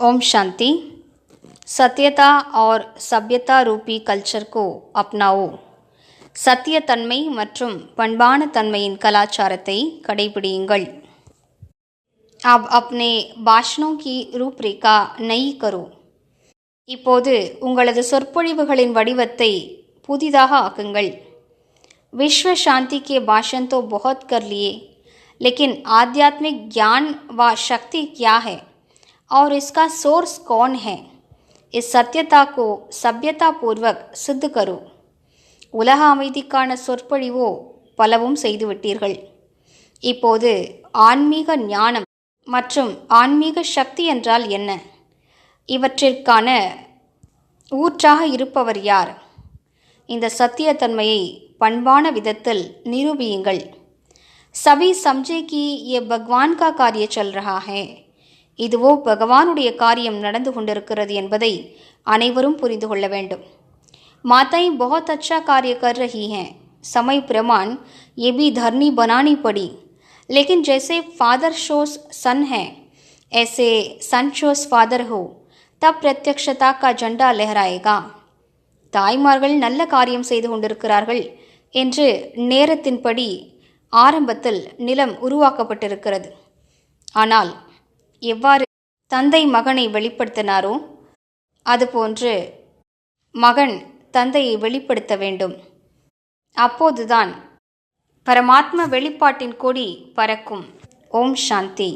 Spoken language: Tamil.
ओम शांति सत्यता और सभ्यता रूपी कल्चर को अपनाओ சத்தியத்தன்மை மற்றும் பண்பான தன்மையின் கலாச்சாரத்தை கடைபிடியுங்கள் अब अपने भाषणों की रूपरेखा नई करो இப்போது உங்களது சொற்பொழிவுகளின் வடிவத்தை புதிதாக ஆக்குங்கள் विश्व शांति के भाषण तो बहुत कर लिए लेकिन आध्यात्मिक ज्ञान व शक्ति क्या है और इसका सोर्स कौन है इस सत्यता को सभ्यता पूर्वक सिद्ध करो உலக அமைதிக்கான சொற்பொழிவோ பலவும் செய்துவிட்டீர்கள் இப்போது ஆன்மீக ஞானம் மற்றும் ஆன்மீக சக்தி என்றால் என்ன இவற்றிற்கான ஊற்றாக இருப்பவர் யார் இந்த சத்தியத்தன்மையை பண்பான விதத்தில் நிரூபியுங்கள் சபி சம்ஜே கி ये भगवान का कार्य चल रहा है இதுவோ பகவானுடைய காரியம் நடந்து கொண்டிருக்கிறது என்பதை அனைவரும் புரிந்து கொள்ள வேண்டும் माताएं बहुत अच्छा कार्य कर रही हैं समय प्रमाण ये भी धरनी बनानी पड़ी लेकिन जैसे फादर शोस सन है ऐसे सन शोस फादर हो तब प्रत्यक्षता का झंडा लहराएगा தாய்மார்கள் நல்ல காரியம் செய்து கொண்டிருக்கிறார்கள் என்று நேரத்தின்படி ஆரம்பத்தில் நிலம் உருவாக்கப்பட்டிருக்கிறது ஆனால் எவ்வாறு தந்தை மகனை வெளிப்படுத்தினாரோ அதுபோன்று மகன் தந்தையை வெளிப்படுத்த வேண்டும். அப்போதுதான் பரமாத்ம வெளிப்பாட்டின் கொடி பறக்கும். ஓம் சாந்தி.